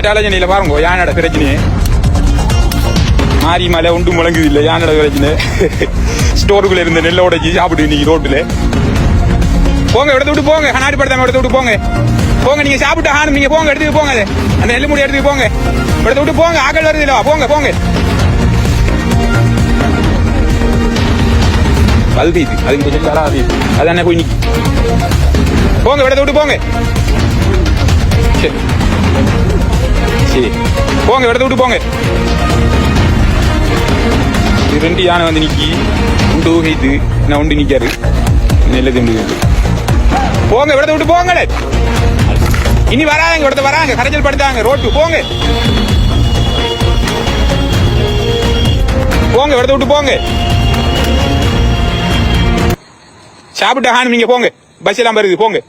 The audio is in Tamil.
அட்டாலஜனையில பாருங்க யானோட பிரச்சனையே மாறி மலை உண்டு முழங்குது இல்லை யானோட பிரச்சனை ஸ்டோருக்குள்ள இருந்த நெல்லை உடைச்சி சாப்பிட்டு இன்னைக்கு ரோட்டில். போங்க எடுத்து விட்டு போங்க. நாடு படுத்தாம எடுத்து விட்டு போங்க. போங்க நீங்க சாப்பிட்டு ஆணும் நீங்க போங்க எடுத்துட்டு போங்க அது. அந்த நெல் மூடி எடுத்துட்டு போங்க. எடுத்து விட்டு போங்க ஆக்கள் வருது இல்லவா போங்க போங்க. பல்தி அதுக்கு கொஞ்சம் தரா அது போய் நிக்கி போங்க எடுத்து விட்டு போங்க. சரி போங்க இடத்த விட்டு போங்க. ரெண்டு யானை வந்து நிக்கி. உண்டு ஊகைத்து நான் உண்டு நிக்காரு. நெல்ல திண்டு போங்க இடத்த விட்டு போங்களே. இனி வராங்க இடத்த வராங்க. கரைச்சல் படுத்தாங்க ரோட்டு போங்க. போங்க இடத்த விட்டு போங்க. சாப்பிட்டு ஹான் நீங்க போங்க. பஸ் எல்லாம் வருது போங்க.